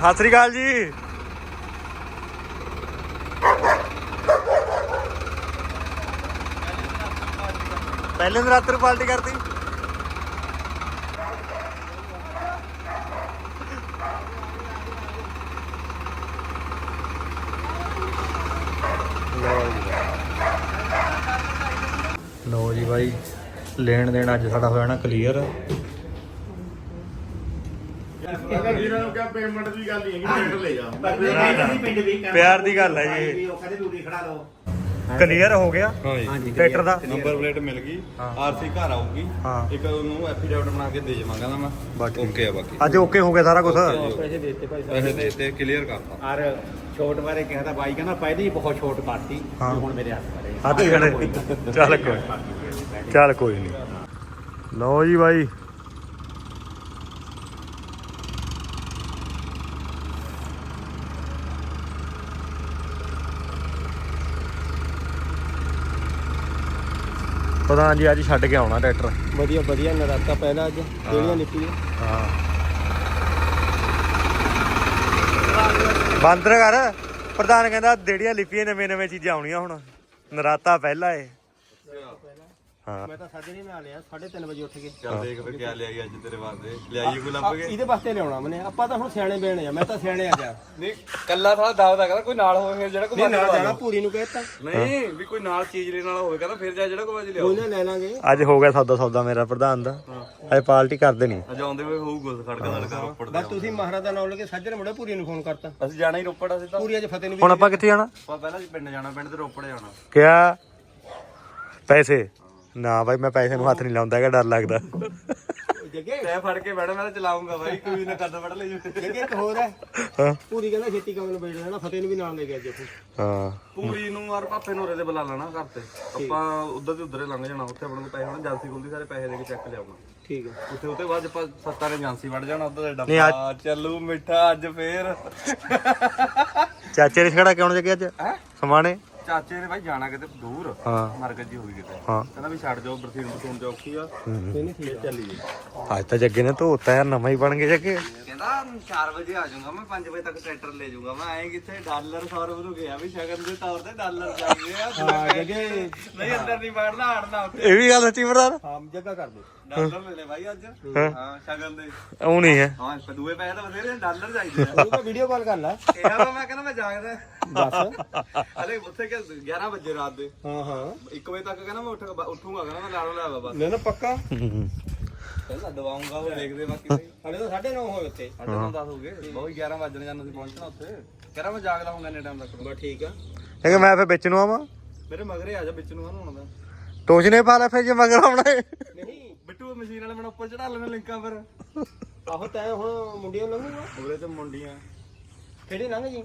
ਸਤਿ ਸ੍ਰੀ ਅਕਾਲ ਜੀ। ਪਹਿਲੇ ਦਿਨ ਰਾਤ ਨੂੰ ਪਾਰਟੀ ਕਰਤੀ। ਲੋ ਜੀ। ਬਾਈ, ਲੈਣ ਦੇਣ ਅੱਜ ਸਾਡਾ ਹੋਇਆ ਨਾ ਕਲੀਅਰ ਇਹਨਾਂ ਨੂੰ ਕਿਹਾ ਪੇਮੈਂਟ ਦੀ ਗੱਲ ਨਹੀਂ ਹੈਗੀ ਪੇਮੈਂਟ ਲੈ ਜਾ। ਪਿਆਰ ਦੀ ਗੱਲ ਹੈ ਜੀ। ਇਹ। ਉਹ ਕਹਿੰਦੇ ਡਿਊਟੀ ਖੜਾ ਲਓ ਕਲੀਅਰ ਹੋ ਗਿਆ? ਹਾਂਜੀ ਟਰੈਕਟਰ ਦਾ? ਨੰਬਰ ਪਲੇਟ ਮਿਲ ਗਈ। ਆਰਸੀ ਘਰ ਆਊਗੀ। ਹਾਂ। ਇੱਕ ਉਹਨੂੰ ਐਫੀਡੇਵਿਟ ਬਣਾ ਕੇ ਦੇ ਜਾਵਾਂਗਾ ਨਾ ਮੈਂ। ਬਾਕੀ ਓਕੇ ਆ ਬਾਕੀ। ਅੱਜ ਓਕੇ ਹੋ ਗਿਆ ਸਾਰਾ ਕੁਝ ਪੈਸੇ ਦੇਤੇ ਭਾਈ ਪੈਸੇ ਦੇ ਤੇ ਕਲੀਅਰ ਕਰਤਾ। ਔਰ ਛੋਟ ਬਾਰੇ ਕਿਹਾ ਤਾਂ ਬਾਈ ਕਹਿੰਦਾ ਪਹਿਲੇ ਹੀ ਬਹੁਤ ਛੋਟ ਪਾਤੀ ਹਾਂ। ਹੁਣ ਮੇਰੇ ਹੱਥ ਕਰੇ ਹੱਥ ਖੜੇ। ਚੱਲ ਕੋਈ ਚੱਲ ਕੋਈ ਨਹੀਂ ਲਓ ਜੀ ਬਾਈ। ਪ੍ਰਧਾਨ ਜੀ ਅੱਜ ਛੱਡ ਕੇ ਆਉਣਾ ਟਰੈਕਟਰ। ਵਧੀਆ ਵਧੀਆ ਨਰਾਤਾ ਪਹਿਲਾ ਅੱਜ ਜਿਹੜੀਆਂ ਲਿਪੀ ਹਾਂ। ਬਾਂਦਰ ਕਰ। ਪ੍ਰਧਾਨ ਕਹਿੰਦਾ ਦੇੜੀਆਂ ਲਿਪੀਆਂ ਨਵੇਂ ਨਵੇਂ ਚੀਜ਼ਾਂ ਆਉਣੀਆਂ ਹੁਣ। ਨਰਾਤਾ ਪਹਿਲਾ ਏ। ਹਾਂ। ਮੈਂ ਤਾਂ ਨਾਲ ਲਿਆ 3:30 ਵਜੇ ਉੱਠ ਕੇ। ਚੱਲ ਦੇਖ ਫਿਰ ਕਿਆ ਲਿਆਈ ਅੱਜ ਤੇਰੇ ਵਾਸਤੇ। ਲਿਆਈ ਕੋਈ ਲੱਭ ਕੇ? ਇਹਦੇ ਵਾਸਤੇ ਲਿਆਉਣਾ ਮੈਨੇ। ਆਪਾਂ ਤਾਂ ਹੁਣ ਸਿਆਣੇ ਬੇਣੇ ਆ ਮੈਂ ਤਾਂ ਸਿਆਣੇ ਆ ਗਿਆ ਨਹੀਂ ਕੱਲਾ ਥੋੜਾ ਦਾਵਦਾ ਕਹਿੰਦਾ ਕੋਈ ਨਾਲ ਹੋਵੇ ਫਿਰ ਜਿਹੜਾ ਕੋਈ ਨਹੀਂ ਨਾਲ ਜਾਣਾ ਪੂਰੀ ਨੂੰ ਕਹਿਤਾ। ਨਹੀਂ ਵੀ ਕੋਈ ਨਾਲ ਚੀਜ਼ ਲੈਣ ਵਾਲਾ ਹੋਵੇ ਕਹਿੰਦਾ ਫਿਰ ਜਾ ਜਿਹੜਾ ਕੋਈ ਅੱਜ ਲਿਆਓ ਕੋਈ ਨਾ ਲੈ ਲਾਂਗੇ। ਅੱਜ ਹੋ ਗਿਆ ਸੌਦਾ ਸੌਦਾ ਮੇਰਾ ਪ੍ਰਧਾਨ ਦਾ। ਅੱਜ ਪਾਰਟੀ ਕਰਦੇ ਨਹੀਂ ਅੱਜ ਆਉਂਦੇ ਹੋਏ ਹੋਊਗਾ ਖੜਕਾ ਲੜਕਾ ਰੋਪੜ ਦੇ ਬਸ ਤੁਸੀਂ ਮਹਾਰਾਜ ਦਾ ਨਾਮ ਲੈ ਕੇ ਸਾਜਰੇ ਮੁੰਡੇ ਪੂਰੀ ਨੂੰ ਫੋਨ ਕਰਤਾ। ਅਸੀਂ ਜਾਣਾ ਹੀ ਰੋਪੜ ਅਸੀਂ ਤਾਂ ਪੂਰੀ ਅੱਜ ਫਤਿਹ ਨੂੰ ਹੁਣ ਆਪਾਂ ਕਿੱਥੇ ਜਾਣਾ? ਆਪਾਂ ਪਹਿਲਾਂ ਪਿੰਡ ਜਾਣਾ ਪਿੰਡ ਤੇ ਰੋਪੜ ਜਾਣਾ। ਕਿਆ? ਪੈਸੇ। ਨਾ ਬਾਈ ਮੈਂ ਪੈਸੇ ਨੂੰ ਹੱਥ ਨਹੀਂ ਲਾਉਂਦਾ ਹੈਗਾ ਡਰ ਲੱਗਦਾ। ਜੱਗੇ। ਤੈ ਫੜ ਕੇ ਬੈਠਾ ਮੈਂ ਤਾਂ ਚਲਾਉਂਗਾ ਬਾਈ ਕੋਈ ਨਾ ਕਰਦਾ ਫੜ ਲੈ ਜੂ ਜੱਗੇ ਇੱਕ ਹੋਰ ਹੈ। ਹਾਂ। ਪੂਰੀ ਕਹਿੰਦਾ ਛੇਤੀ ਕੰਮ ਨੂੰ ਬੈਠ ਜਾਣਾ ਫਤਿਹ ਨੂੰ ਵੀ ਨਾਲ ਲੈ ਗਿਆ ਅੱਜ ਆਪਾਂ ਹਾਂ। ਪੂਰੀ ਨੂੰ ਔਰ ਪਾਪੇ ਨੂੰ ਉਰੇ ਦੇ ਬੁਲਾ ਲੈਣਾ ਘਰ ਤੇ। ਆਪਾਂ ਉਧਰ ਤੇ ਉਧਰੇ ਲੰਘ ਜਾਣਾ ਉੱਥੇ ਆਪਣੇ ਕੋਲ ਪੈਸੇ ਹੋਣੇ ਏਜੰਸੀ ਖੁੱਲਦੀ ਸਾਰੇ ਪੈਸੇ ਦੇ ਕੇ ਚੱਕ ਲਿਆਉਣਾ। ਠੀਕ ਹੈ। ਉੱਥੇ ਉੱਤੇ ਬਾਅਦ 'ਚ ਆਪਾਂ ਸੱਤਾਂ ਨੇ ਏਜੰਸੀ ਵੜ ਜਾਣਾ ਉਧਰ ਦੇ ਨਹੀਂ, ਡੱਬਾ ਚੱਲੂ ਮਿੱਠਾ ਅੱਜ ਫੇਰ। ਚਾਚੇ ਨੇ ਛੜਾ ਕਿਉਂ ਜਗੇ ਅੱਜ? ਹੈ? ਸਮਾਣੇ? ਚਾਚੇ ਨੇ ਬਾਈ ਜਾਣਾ ਕਿਤੇ ਦੂਰ। ਹਾਂ। ਮਰਗਤ ਜੀ ਹੋਈ ਕਿਤੇ। ਹਾਂ। ਕਹਿੰਦਾ ਵੀ ਛੱਡ ਜਾਓ ਬਰਸੀਨ ਬਰਸੂਨ ਤੇ ਔਖੀ ਆ। ਨਹੀਂ ਨਹੀਂ ਠੀਕ ਹੈ ਚੱਲੀਏ। ਅੱਜ ਤਾਂ ਜੱਗੇ ਨੇ ਧੋਤਾ ਯਾਰ ਨਵਾਂ ਹੀ ਬਣ ਗਿਆ ਜੱਗੇ। ਕਹਿੰਦਾ 4 ਵਜੇ ਆ ਜਾਊਂਗਾ ਮੈਂ 5 ਵਜੇ ਤੱਕ ਟਰੈਕਟਰ ਲੈ ਜਾਊਂਗਾ ਮੈਂ। ਐਂ ਕਿੱਥੇ ਡਾਲਰ ਸੌਰਵ ਨੂੰ ਗਿਆ ਵੀ ਸ਼ਗਨ ਦੇ ਤੌਰ ਤੇ ਡਾਲਰ ਚਾਹੀਦੇ ਆ। ਹਾਂ ਜੱਗੇ। ਨਹੀਂ ਅੰਦਰ ਨਹੀਂ ਵੜਨਾ ਹੜਨਾ ਉੱਥੇ। ਇਹ ਵੀ ਗੱਲ ਸੱਚੀ ਪ੍ਰਧਾਨ ਹਾਂ ਜੱਗਾ ਕਰ ਦੇ। ਡਾਲਰ ਲੈ ਲੈ ਬਾਈ ਅੱਜ। ਹਾਂ। ਹਾਂ? ਸ਼ਗਨ ਦੇ। ਉਹ ਨਹੀਂ ਹੈ। ਹਾਂ ਦੂਏ ਪੈਸੇ ਤਾਂ ਬਥੇਰੇ ਡਾਲਰ ਚਾਹੀਦੇ ਆ। ਉਹ ਤਾਂ ਵੀਡੀਓ ਕਾਲ ਕਰ ਲੈ। ਇਹ ਆ ਮੈਂ ਕਹਿੰਦਾ ਮੈਂ ਜਾਗਦਾ। ਦੱਸ। ਹਲੇ ਉੱਥੇ ਕਿ 11 ਵਜੇ ਰਾਤ ਦੇ। ਹਾਂ ਹਾਂ। 1 ਵਜੇ ਤੱਕ ਕਹਿੰਦਾ ਮੈਂ ਉੱਠ ਉੱਠੂਗਾ ਕਹਿੰਦਾ ਮੈਂ ਲਾੜੋ ਲਿਆ ਬਸ। ਨਾ ਨਾ ਪੱਕਾ? ਪਹਿਲਾਂ ਦਵਾਉਂਗਾ ਉਹ ਦੇਖਦੇ ਬਾਕੀ ਭਾਈ ਹਲੇ ਤਾਂ 9:30 ਹੋਏ ਉੱਥੇ। ਸਾਢੇ ਨੌ ਦਸ ਹੋ ਗਏ। ਬਹੁਤ 11 ਵਜਣ ਪਹੁੰਚਣਾ ਉੱਥੇ। ਕਹਿੰਦਾ ਮੈਂ ਜਾਗਦਾ ਹੋਊਗਾ ਇੰਨੇ ਟਾਈਮ ਤੱਕ। ਬਸ ਠੀਕ ਆ। ਕਿ ਮੈਂ ਫੇਰ ਵਿੱਚ ਨੂੰ ਆਵਾਂ। ਮੇਰੇ ਮਗਰੇ ਆ ਜਾ ਵਿੱਚ ਨੂੰ ਹੁਣ ਦਾ ਟੋਚਨੇ ਪਾ ਲੈ ਫਿਰ ਜੇ ਮਗਰ ਆਉਣਾ ਹੈ ਨਹੀਂ ਬਿੱਟੂ ਮਸ਼ੀਨ ਵਾਲੇ ਮੈਨੂੰ ਉੱਪਰ ਚੜਾ ਲੈਣਾ ਲਿੰਕਾਂ ਪਰ। ਆਹੋ ਤੈਂ ਹੁਣ ਮੁੰਡਿਆਂ ਲੰਘੂਗਾ ਉਹਦੇ ਤੇ ਮੁੰਡੀਆਂ। ਕਿਹੜੇ ਲੰਘ ਜੀ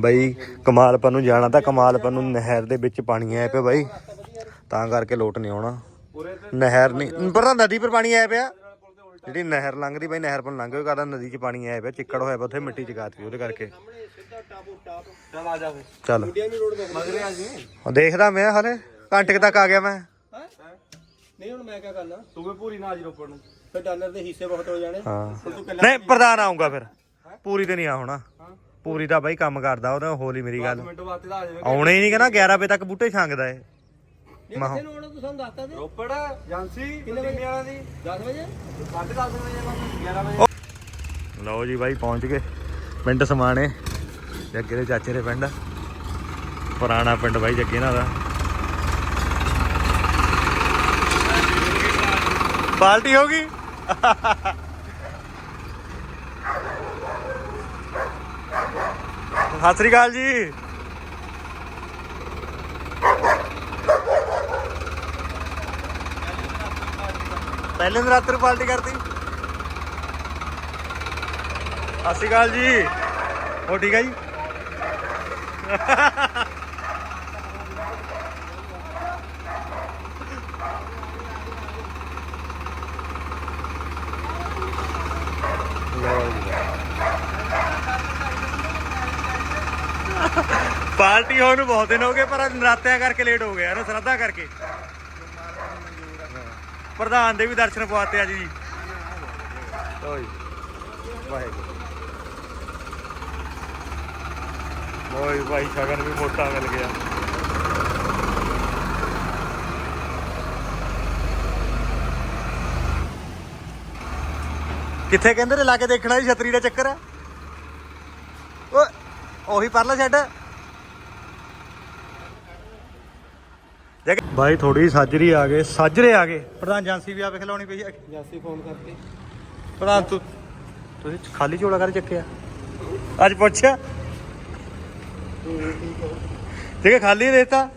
ਬਈ ਕਮਾਲਪਨ ਨੂੰ ਜਾਣਾ ਤਾਂ ਕਮਾਲਪਨ ਨੂੰ ਨਹਿਰ ਦੇ ਵਿੱਚ ਪਾਣੀ ਆਇਆ ਪਿਆ ਬਾਈ। ਤਾਂ ਕਰਕੇ ਲੋਟ ਨਹੀਂ ਆਉਣਾ। ਨਹਿਰ ਨਹੀਂ ਪਰ ਤਾਂ ਨਦੀ ਪਰ ਪਾਣੀ ਆਇਆ ਪਿਆ। ਜਿਹੜੀ ਨਹਿਰ ਲੰਘਦੀ ਬਾਈ ਨਹਿਰ ਪਰ ਲੰਘ ਕਰਦਾ ਨਦੀ 'ਚ ਪਾਣੀ ਆਇਆ ਪਿਆ ਚਿੱਕੜ ਹੋਇਆ ਪਿਆ ਉੱਥੇ ਮਿੱਟੀ ਚਕਾਤੀ ਉਹਦੇ ਕਰਕੇ। ਸਾਹਮਣੇ ਸਿੱਧਾ ਟਾਪੋ ਟਾਪ ਚੱਲ ਆ ਜਾ ਫੇ ਚੱਲ। ਮੁੰਡਿਆਂ ਨੂੰ ਰੋਡ ਦੇ ਮਗਰੇ ਆ ਜੀ। ਉਹ ਦੇਖਦਾ ਮੈਂ ਹਲੇ ਘੰਟੇ ਤੱਕ ਆ ਗਿਆ ਮੈਂ? ਨਹੀਂ ਹੁਣ ਮੈਂ ਕੀ ਕਰਨਾ? ਤੂੰ ਵੀ ਪੂਰੀ ਨਾ ਜੀ ਰੋਪੜ ਨੂੰ। ਫਿਰ ਡਾਲਰ ਦੇ ਹਿੱਸੇ ਬਹੁਤ ਹੋ ਜਾਣੇ। ਹਾਂ। ਹੁਣ ਤੂੰ ਕੱਲਾ ਨਹੀਂ ਪ੍ਰਧਾਨ ਆਉਂਗਾ ਫਿਰ। ਪੂਰੀ ਤੇ ਨਹੀਂ ਆ ਹੋਣਾ। ਪੂਰੀ ਤਾਂ ਬਾਈ ਕੰਮ ਕਰਦਾ ਉਹਦਾ ਹੋਲੀ ਮੇਰੀ ਗੱਲ। ਮਿੰਟ ਬਾਅਦ ਤੇ ਆ ਜਾਵੇ। ਆਉਣੇ ਹੀ ਨਹੀਂ ਕਹਿੰਦਾ 11 ਵਜੇ ਤੱਕ ਬੂਟੇ ਛਾਂਗਦਾ ਏ ਨਹੀਂ ਕਿੱਥੇ ਨੂੰ ਆਉਣਾ ਤੂੰ ਸਾਨੂੰ ਦੱਸਤਾ ਦੇ। ਰੋਪੜ ਏਜੰਸੀ ਕਿੰਨੇ ਵਜੇ? ਵਾਲਿਆਂ ਦੀ? 10 ਵਜੇ? 10:30 ਵਜੇ ਬਸ 11 ਵਜੇ। ਲਓ ਜੀ ਬਾਈ ਪਹੁੰਚ ਗਏ। ਪਿੰਡ ਸਮਾਣੇ ਜੱਗੇ ਦੇ ਚਾਚੇ ਦੇ ਪਿੰਡ। ਪੁਰਾਣਾ ਪਿੰਡ ਬਾਈ ਜੱਗੇ ਨਾਲ। ਦਾ ਪਾਰਟੀ ਹੋ ਗਈ ਸਤਿ ਸ੍ਰੀ ਅਕਾਲ ਜੀ ਪਹਿਲੇ ਦਿਨ ਰਾਤ ਨੂੰ ਪਾਰਟੀ ਕਰਤੀ ਸਤਿ ਸ਼੍ਰੀ ਅਕਾਲ ਜੀ ਹੋ ਠੀਕ ਹੈ ਜੀ ਪਾਰਟੀ ਹੋਣ ਨੂੰ ਬਹੁਤ ਦਿਨ ਹੋ ਗਏ ਪਰ ਅੱਜ ਨਰਾਤਿਆਂ ਕਰਕੇ ਲੇਟ ਹੋ ਗਿਆ ਨਾ ਸਰਦਾ ਕਰਕੇ। ਪ੍ਰਧਾਨ ਦੇ ਵੀ ਦਰਸ਼ਨ ਪਵਾਤੇ ਅੱਜ ਜੀ। ਵਾਹਿਗੁਰੂ। ਓਏ ਭਾਈ ਸ਼ਗਨ ਵੀ ਮੋਟਾ ਮਿਲ ਗਿਆ। ਕਿੱਥੇ ਕਹਿੰਦੇ ਨੇ ਲਾ ਕੇ ਦੇਖਣਾ ਜੀ ਛਤਰੀ ਦਾ ਚੱਕਰ ਓਏ ਉਹੀ ਪਰਲਾ ਛੱਡ ਭਾਈ ਥੋੜੀ ਸਾਜਰੀ ਆ ਗਏ। ਸਾਜਰੇ ਆ ਗਏ। ਪ੍ਰਧਾਨ ਜਾਂਸੀ ਵੀ ਆਪੇ ਖਿਲਾਉਣੀ ਪਈ ਆ ਜਾਸੀ ਫੋਨ ਕਰਕੇ। ਪ੍ਰਧਾਨ ਤੂੰ ਤੁਸੀਂ ਖਾਲੀ ਝੋਲਾ ਕਰ ਚੱਕਿਆ। ਅੱਜ ਪੁੱਛਿਆ? ਜੇ ਖਾਲੀ ਦੇਤਾ?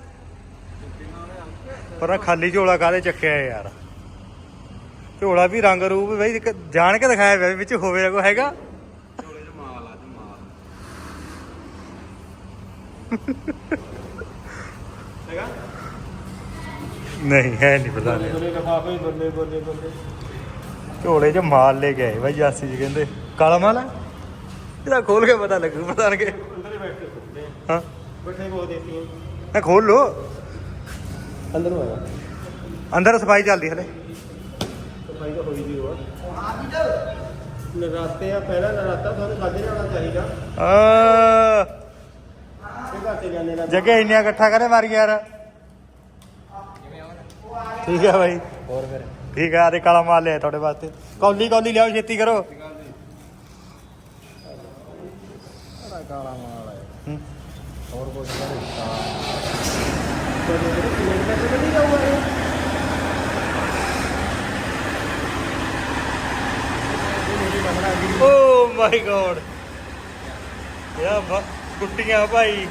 ਪਰ ਖਾਲੀ ਝੋਲਾ ਕਾਹਦੇ ਚੱਕਿਆ ਯਾਰ? ਝੋਲਾ ਵੀ ਰੰਗ ਰੂਪ ਬਈ ਜਾਣ ਕੇ ਦਿਖਾਇਆ ਵੀ ਵਿੱਚ ਹੋਵੇ ਕੋਈ ਹੈਗਾ। ਝੋਲੇ 'ਚ ਮਾਲ ਆ ਤੇ ਮਾਲ ਹੈਗਾ? ਨਹੀਂ ਹੈ ਨਹੀਂ ਪਤਾ ਨਹੀਂ। ਝੋਲੇ ਲਫਾਫੇ ਬੱਲੇ ਬੱਲੇ ਬੱਲੇ ਝੋਲੇ 'ਚ ਮਾਲ ਲੈ ਕੇ ਆਏ ਬਾਈ ਜਾਸੀ ਜੀ ਕਹਿੰਦੇ ਕਾਲਾ ਮਾਲ ਹੈ? ਇਹਦਾ ਖੋਲ ਕੇ ਪਤਾ ਲੱਗੂ ਪਤਾ ਕੇ ਅੰਦਰ ਹੀ ਬੈਠ ਕੇ ਸੁਣਦੇ ਹਾਂ। ਬੈਠੇ ਕੋ ਦੇਤੀ ਇਹ ਖੋਲ ਲੋ ਅੰਦਰ ਨੂੰ ਆਇਆ। ਅੰਦਰ ਸਫ਼ਾਈ ਚੱਲਦੀ ਹਲੇ। ਸਫ਼ਾਈ ਤਾਂ ਹੋਈ ਦੀ ਹੋਆ। ਨਰਾਤੇ ਆ ਪਹਿਲਾ ਨਰਾਤਾ ਤੁਹਾਨੂੰ ਖਾਦੇ ਜਾਣਾ ਚਾਹੀਦਾ। ਆ ਇਹ ਘਾਟੇ ਜਾਂਦੇ ਨਾਲ ਜੱਗੇ ਇੰਨੀਆਂ ਇਕੱਠਾ ਕਰੇ ਮਾਰ ਯਾਰ। ਠੀਕ ਹੈ ਬਾਈ। ਹੋਰ ਫਿਰ? ਠੀਕ ਹੈ ਆਦੇ ਕਾਲਾ ਮਾਲ ਲਿਆ ਤੁਹਾਡੇ ਵਾਸਤੇ। ਕੌਲੀ ਕੌਲੀ ਲਿਆਓ ਛੇਤੀ ਕਰੋ। ਬੜਾ ਕਾਲਾ ਮਾਲ ਹੈ ਹੂੰ। ਹੋਰ ਕੁਝ ਨਹੀਂ। ਨਹੀਂ ਜਾਊਗਾ ਇਹ। Oh my god. ਯਾ ਗੁੱਟੀਆਂ ਭਾਈ।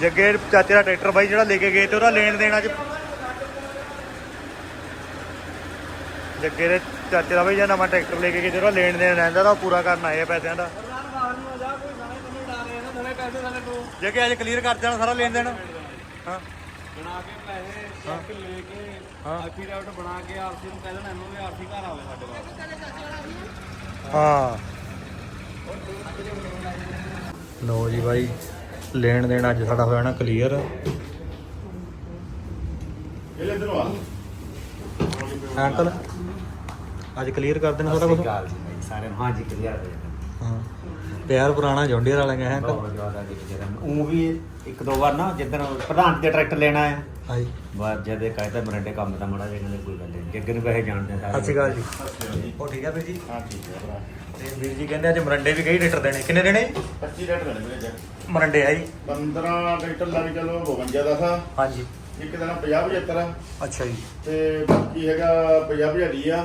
ਜੱਗੇ ਚਾਚੇ ਦਾ ਟਰੈਕਟਰ ਬਾਈ ਜਿਹੜਾ ਲੈ ਕੇ ਗਏ ਤੇ ਉਹਦਾ ਲੈਣ ਦੇਣ ਅੱਜ ਜੱਗੇ ਦੇ ਚਾਚੇ ਦਾ ਬਾਈ ਜਿਹੜਾ ਨਵਾਂ ਟਰੈਕਟਰ ਲੈ ਕੇ ਗਏ ਤੇ ਉਹਦਾ ਲੈਣ ਦੇਣ ਰਹਿੰਦਾ ਤਾਂ ਉਹ ਪੂਰਾ ਕਰਨ ਆਏ ਆ ਪੈਸਿਆਂ ਦਾ। ਜੱਗੇ ਅੱਜ ਕਲੀਅਰ ਕਰ ਦੇਣਾ ਸਾਰਾ ਲੈਣ ਦੇਣ। ਹਾਂ। ਬਣਾ ਕੇ ਪੈਸੇ ਚੈੱਕ ਲੈ ਕੇ ਹਾਂ। ਐਫੀਡੈਵਿਟ ਬਣਾ ਕੇ ਆਰਸੀ ਨੂੰ ਕਹਿ ਦੇਣਾ ਇਹਨੂੰ ਵੀ ਆਰਸੀ ਘਰ ਆਵੇ ਸਾਡੇ ਕੋਲ ਹਾਂ। ਲੋ ਜੀ ਬਾਈ ਲੈਣ ਦੇਣ ਅੱਜ ਸਾਡਾ ਹੋਇਆ ਨਾ ਕਲੀਅਰ ਅੰਕਲ ਅੱਜ ਕਲੀਅਰ ਕਰ ਦੇਣਾ ਸਾਰਾ ਕੁਝ ਸਾਰਿਆਂ ਨੂੰ। ਹਾਂਜੀ ਕਲੀਅਰ ਹੋ ਜਾਣਾ ਹਾਂ। ਪਿਆਰ ਪੁਰਾਣਾ ਜੌਂਡੀਅਰ ਵਾਲਾ ਹੈ ਬਹੁਤ ਜ਼ਿਆਦਾ ਜੀ ਜਿਹੜਾ ਉਹ ਵੀ ਇੱਕ ਦੋ ਵਾਰ ਨਾ ਜਿੱਦਣ ਪ੍ਰਧਾਨ ਦੇ ਟਰੈਕਟਰ ਲੈਣਾ ਆ ਹਾਂਜੀ ਬਾਅਦ ਜਦੇ ਕਹਿੰਦਾ ਮਰੰਡੇ ਕੰਮ ਤਾਂ ਮੜਾ ਜੇ ਕਹਿੰਦੇ ਕੋਈ ਗੱਲ ਨਹੀਂ। ਜੱਗੇ ਨੂੰ ਜਾਣਦੇ ਆ ਸਾਰੇ। ਸਤਿ ਸ਼੍ਰੀ ਅਕਾਲ ਜੀ। ਉਹ ਠੀਕ ਹੈ ਵੀਰ ਜੀ? ਹਾਂ ਠੀਕ ਹੈ ਭਰਾ। ਤੇ ਵੀਰ ਜੀ ਕਹਿੰਦੇ ਅੱਜ ਮਰੰਡੇ ਵੀ ਕਈ ਲੀਟਰ ਦੇਣੇ? ਕਿੰਨੇ ਦੇਣੇ? 25 ਰੇਟ ਮਿਲ ਮੇਰੇ ਜੱਗ ਮਰੰਡੇ ਆ ਜੀ। 15 ਲੀਟਰ ਲੱਗ ਚਲੋ 52 ਦਾ ਹਾਂਜੀ। ਇੱਕ ਦਿਨ 50 75 ਆ ਅੱਛਾ ਜੀ। ਤੇ ਬਾਕੀ ਹੈਗਾ 50 ਹਜ਼ਾਰੀ ਆ।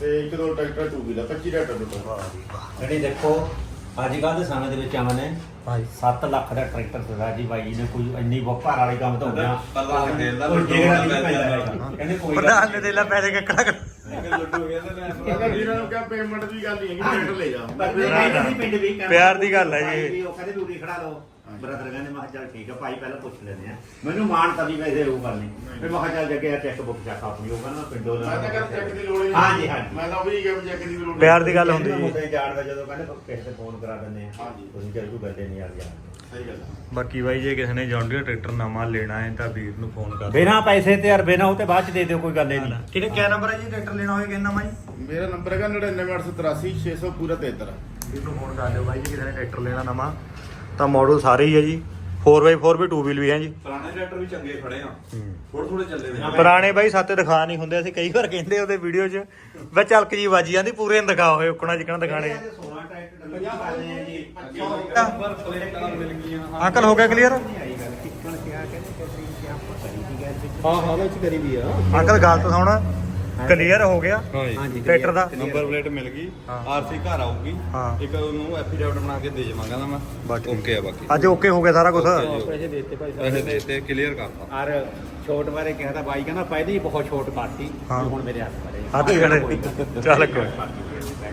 ਤੇ ਇੱਕ ਦੋ tractor two wheeler 25 rate total ਵਾਹ ਜੀ ਵਾਹ। ਜਿਹੜੀ ਦੇਖੋ ਅੱਜ ਕੱਲ੍ਹ ਦੇ ਸਮੇਂ ਦੇ ਵਿੱਚ ਆਮਨੇ ਹਾਂਜੀ। 7 ਲੱਖ ਦਾ ਟਰੈਕਟਰ ਸਰਦਾਰ ਜੀ ਬਾਈ ਨੇ ਕੋਈ ਇੰਨੀ ਵਪਾਰ ਵਾਲੀ ਕੰਮ ਤਾਂ ਹੁੰਦਾ ਪ੍ਰਧਾਨ ਨੇ ਦਾ ਕੋਈ ਜਿਹੜਾ ਨਹੀਂ ਪੈਂਦਾ। ਕਹਿੰਦੇ ਕੋਈ ਪ੍ਰਧਾਨ ਨੇ ਨਹੀਂ। ਦੇ ਲਾ ਪੈਸੇ ਕੱਕੜਾ ਕਰ ਲੁੱਟੂ ਕਹਿੰਦੇ ਨੇ ਨੂੰ ਕਿਹਾ ਪੇਮੈਂਟ ਦੀ ਗੱਲ ਨਹੀਂ ਹੈਗੀ ਟਰੈਕਟਰ ਲੈ ਜਾ। ਪਿਆਰ ਦੀ ਗੱਲ ਹੈ ਜੀ। ਭਾਈ ਉਹ ਕਹਿੰਦੇ ਉਰੀ ਖੜਾ ਲਓ। ਬ੍ਰਦਰ ਕਹਿੰਦੇ ਮੈਂ ਕਿਹਾ ਚੱਲ ਠੀਕ ਆ ਭਾਈ ਪਹਿਲਾਂ ਪੁੱਛ ਲੈਂਦੇ ਆ। ਮੈਨੂੰ ਮਾਣ ਤਾਂ ਵੀ ਵੈਸੇ ਉਹ ਗੱਲ ਨਹੀਂ। ਫਿਰ ਮੈਂ ਕਿਹਾ ਚੱਲ ਜੱਗੇ ਚੈੱਕ ਬੁੱਕ ਚੱਕ ਆਪਣੀ ਉਹ ਕਹਿੰਦਾ ਪਿੰਡੋਂ ਮੈਂ ਤਾਂ ਕਹਿੰਦਾ ਚੈੱਕ ਦੀ ਲੋੜ ਹੀ ਨਹੀਂ। ਹਾਂਜੀ, ਹਾਂਜੀ। ਮੈਂ ਤਾਂ ਉਹ ਵੀ ਕਿਹਾ ਵੀ ਚੈੱਕ ਦੀ ਲੋੜ ਪਿਆਰ ਦੀ ਗੱਲ ਹੁੰਦੀ ਜੀ। ਮੁੰਡੇ ਜਾਣਦਾ ਜਦੋਂ ਕਹਿੰਦੇ ਕਿਸੇ ਤੇ ਫੋਨ ਕਰਾ ਦਿੰਦੇ ਆ। ਹਾਂਜੀ। ਤੁਸੀਂ ਚੱਲ ਕੋਈ ਗੱਲੇ ਨਹੀਂ ਆ ਗਿਆ। ਸਹੀ ਗੱਲ ਆ। ਬਾਕੀ ਬਾਈ ਜੇ ਕਿਸੇ ਨੇ ਜੌਂਡੀਅਰ ਟਰੈਕਟਰ ਨਵਾਂ ਲੈਣਾ ਹੈ ਤਾਂ ਵੀਰ ਨੂੰ ਫੋਨ ਕਰ ਬਿਨਾ ਪੈਸੇ ਤੇ ਯਾਰ ਬਿਨਾ ਉਹ ਤੇ ਬਾਅਦ ਚ ਦੇ ਦਿਓ ਕੋਈ ਗੱਲ ਹੀ। ਨਹੀਂ ਕਿਹਨੇ ਕਿਆ ਨੰਬਰ ਹੈ ਜੀ ਟਰੈਕਟਰ ਲੈਣਾ ਹੋਵੇ ਕਿੰਨਾ ਨਵਾਂ ਜੀ ਮੇਰਾ ਨੰਬਰ ਹੈਗਾ 99883 600 ਪੂਰਾ 73 ਵੀਰ ਨੂੰ ਫੋਨ ਕਰ ਲਿਓ ਬਾਈ ਜੀ ਕਿਸੇ ਨੇ ਟਰੈਕਟਰ ਲੈਣਾ ਨਵਾਂ। ਤਾਂ ਮਾਡਲ ਸਾਰੇ ਹੀ ਹੈ ਜੀ। 4x4 ਵੀ 2 ਵੀਲ ਵੀ ਹੈ ਜੀ। ਪੁਰਾਣੇ ਟਰੈਕਟਰ ਵੀ ਚੰਗੇ ਖੜੇ ਆ। ਥੋੜੇ ਥੋੜੇ ਚੱਲੇ ਨੇ। ਪੁਰਾਣੇ ਬਾਈ ਸਾਤੇ ਦਿਖਾ ਨਹੀਂ ਹੁੰਦੇ ਅਸੀਂ ਕਈ ਵਾਰ ਕਹਿੰਦੇ ਉਹਦੇ ਵੀਡੀਓ 'ਚ। ਵੇ ਚਲਕ ਜੀ ਵਾਜੀ ਜਾਂਦੀ ਪੂਰੇ ਨੂੰ ਦਿਖਾ ਹੋਏ ਉਕਣਾ ਜਿਕਣਾ ਦਿਖਾਣੇ। ਆ। 16 ਟਰੈਕਟਰ ਡੱਲੇ ਪਾਦੇ ਆ ਜੀ। ਨੰਬਰ ਪਲੇਟਾਂ ਮਿਲ ਗਈਆਂ। ਅੰਕਲ ਹੋ ਗਿਆ ਕਲੀਅਰ ਹਾਂ ਹਾਂ ਵਿੱਚ ਕਰੀ ਵੀ ਆ। ਅੰਕਲ ਗੱਲ ਤਾਂ ਸੁਣ। ਕਲੀਅਰ ਹੋ ਗਿਆ? ਹਾਂਜੀ ਟਰੈਕਟਰ ਦਾ? ਨੰਬਰ ਪਲੇਟ ਮਿਲ ਗਈ। ਆਰਸੀ ਘਰ ਆਊਗੀ। ਹਾਂ। ਇੱਕ ਉਹਨੂੰ ਐਫੀਡੈਵਿਟ ਬਣਾ ਕੇ ਦੇ ਜਾਵਾਂਗਾ ਨਾ ਮੈਂ। ਓਕੇ ਆ ਬਾਕੀ। ਅੱਜ ਓਕੇ ਹੋ ਗਿਆ ਸਾਰਾ ਕੁਝ ਪੈਸੇ ਦੇਤੇ ਭਾਈ ਪੈਸੇ ਦੇ ਤੇ ਕਲੀਅਰ ਕਰਤਾ। ਔਰ ਛੋਟ ਬਾਰੇ ਕਿਹਾ ਤਾਂ ਬਾਈ ਕਹਿੰਦਾ ਪਹਿਲੇ ਹੀ ਬਹੁਤ ਛੋਟ ਕਰਤੀ ਹਾਂ। ਹੁਣ ਮੇਰੇ ਹੱਥ ਪੜੇ ਹੱਥ ਖੜੇ ਚੱਲ ਕੋਈ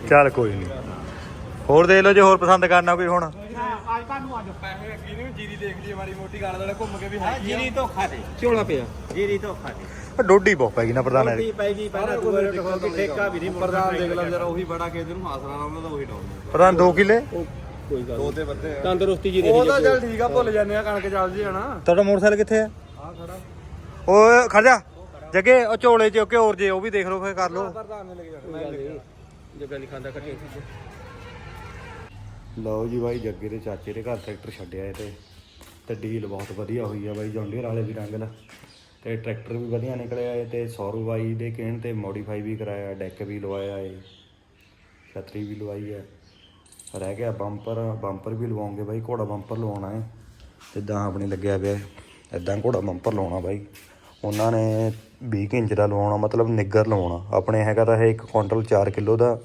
ਚੱਲ ਕੋਈ ਨਹੀਂ ਹੋਰ ਦੇਖ ਲਓ ਜੇ ਹੋਰ ਪਸੰਦ ਕਰਨਾ ਕੋਈ ਹੁਣ। ਅੱਜ ਤੁਹਾਨੂੰ ਅੱਜ ਪੈਸੇ ਅੱਗੇ ਨਹੀਂ ਜੀਰੀ ਦੇਖ ਲਈ ਮਾਰੀ ਮੋਟੀ ਗਾਲ ਵਾਲੇ ਘੁੰਮ ਕੇ ਵੀ ਜੀਰੀ ਤੋਂ ਖਾਦੇ ਝੋਲਾ ਪਿਆ। ਜੀਰੀ ਤੋਂ ਖਾਦੇ ਡੋਡੀ ਬਹੁਤ ਪੈ ਗਈ ਨਾ ਪ੍ਰਧਾਨ ਰੋਟੀ ਪੈਗੀ ਪਹਿਲਾਂ ਦੂਏ ਰੋਟ ਹੋ ਕੇ ਠੇਕਾ ਵੀ ਨਹੀਂ ਪ੍ਰਧਾਨ ਦੇਖ ਲੈ ਜਰਾ ਉਹੀ ਬੜਾ ਕੇ ਨੂੰ ਆਸਰਾ ਨਾਲ ਉਹਨਾਂ ਦਾ ਉਹੀ ਡਾਉਨ ਪ੍ਰਧਾਨ 2 ਕਿੱਲੇ? ਕੋਈ ਗੱਲ ਦੋ ਤੇ ਵੱਧੇ ਆ। ਤੰਦਰੁਸਤੀ ਜੀ ਉਹ ਤਾਂ ਚੱਲ ਠੀਕ ਆ ਭੁੱਲ ਜਾਂਦੇ ਆ ਕਣਕ ਚੱਲ ਜੀ ਹਣਾ ਤੁਹਾਡਾ ਮੋਟਰਸਾਈਕਲ ਕਿੱਥੇ ਆ? ਆ ਖੜਾ। ਓਏ ਖੜ ਜਾ। ਜੱਗੇ ਉਹ ਝੋਲੇ 'ਚ ਕਿ ਹੋਰ ਜੇ ਉਹ ਵੀ ਦੇਖ ਲਓ ਫੇਰ ਕਰ ਲਓ। ਪ੍ਰਧਾਨ ਨੇ ਲੈ ਕੇ ਜਾਣਾ ਜੱਗਾ ਨਹੀਂ ਖਾਂਦਾ ਕੱਟੇ ਲਓ ਜੀ ਬਾਈ ਜੱਗੇ ਦੇ ਚਾਚੇ ਦੇ ਘਰ ਟਰੈਕਟਰ ਛੱਡਿਆ ਇਹ ਤੇ। ਤੇ ਡੀਲ ਬਹੁਤ ਵਧੀਆ ਹੋਈ ਆ ਬਾਈ ਜੌਂਡੀਅਰ ਵਾਲੇ ਵੀ ਰੰਗ ਲਾ ਤੇ ਟਰੈਕਟਰ ਵੀ ਵਧੀਆ ਨਿਕਲਿਆ ਏ ਤੇ ਸੌਰੂ ਬਾਈ ਦੇ ਕਹਿਣ ਤੇ ਮੋਡੀਫਾਈ ਵੀ ਕਰਾਇਆ ਡੈਕ ਵੀ ਲਵਾਇਆ ਏ, ਛਤਰੀ ਵੀ ਲਵਾਈ ਹੈ ਰਹਿ ਗਿਆ ਬੰਪਰ ਬੰਪਰ ਵੀ ਲਵਾਉਂਗੇ ਬਾਈ, ਘੋੜਾ ਬੰਪਰ ਲਵਾਉਣਾ ਹੈ ਜਿੱਦਾਂ ਆਪਣੇ ਲੱਗਿਆ ਪਿਆ ਇਦਾਂ ਘੋੜਾ ਬੰਪਰ ਲਾਉਣਾ ਬਾਈ। ਉਹਨਾਂ ਨੇ 20 ਕੁ ਇੰਚ ਦਾ ਲਵਾਉਣਾ, ਮਤਲਬ ਨਿੱਗਰ ਲਵਾਉਣਾ। ਆਪਣੇ ਹੈਗਾ ਤਾਂ ਇਹ 1 ਕੁਇੰਟਲ 4 ਕਿਲੋ ਦਾ।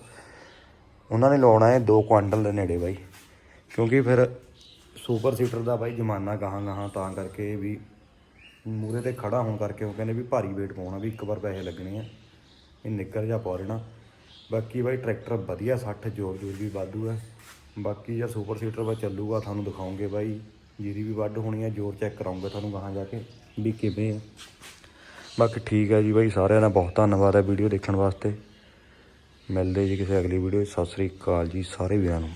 ਉਹਨਾਂ ਨੇ ਲਵਾਉਣਾ ਹੈ 2 ਕੁਇੰਟਲ ਦੇ ਨੇੜੇ ਬਾਈ। ਕਿਉਂਕਿ ਫਿਰ ਸੁਪਰ ਸੀਟਰ ਦਾ ਬਾਈ ਜ਼ਮਾਨਾ ਗਾਹਾਂ ਗਾਹਾਂ ਤਾਂ ਕਰਕੇ ਵੀ ਮੂਰੇ ਤੇ ਖੜਾ ਹੋਣ ਕਰਕੇ ਉਹ ਕਹਿੰਦੇ ਵੀ ਭਾਰੀ weight ਪਾਉਣਾ ਵੀ ਇੱਕ ਵਾਰ ਪੈਸੇ ਲੱਗਣੇ ਆ। ਇਹ ਨਿੱਕਰ ਜਾ ਪਾ ਲੈਣਾ। ਬਾਕੀ ਬਾਈ ਟਰੈਕਟਰ ਵਧੀਆ 60 ਜੋਰ ਜੋਰ ਵੀ ਵਾਧੂ ਹੈ ਬਾਕੀ ਜਾਂ ਸੁਪਰ ਸੀਟਰ ਵਾ ਚੱਲੂਗਾ, ਤੁਹਾਨੂੰ ਦਿਖਾਉਂਗੇ ਬਾਈ। ਜੀਰੀ ਵੀ ਵੱਢ ਹੋਣੀ ਆ, ਜੋਰ ਚੈੱਕ ਕਰਾਉਂਗੇ ਤੁਹਾਨੂੰ ਗਾਹਾਂ ਜਾ ਕੇ ਵੀ ਕਿਵੇਂ ਆ। ਬਾਕੀ ਠੀਕ ਹੈ ਜੀ ਬਾਈ, ਸਾਰਿਆਂ ਦਾ ਬਹੁਤ ਧੰਨਵਾਦ ਹੈ ਵੀਡੀਓ ਦੇਖਣ ਵਾਸਤੇ। ਮਿਲਦੇ ਜੀ ਕਿਸੇ ਅਗਲੀ ਵੀਡੀਓ ਸਤਿ ਸ੍ਰੀ ਅਕਾਲ ਜੀ, ਸਾਰੇ ਵੀਰਾਂ ਨੂੰ।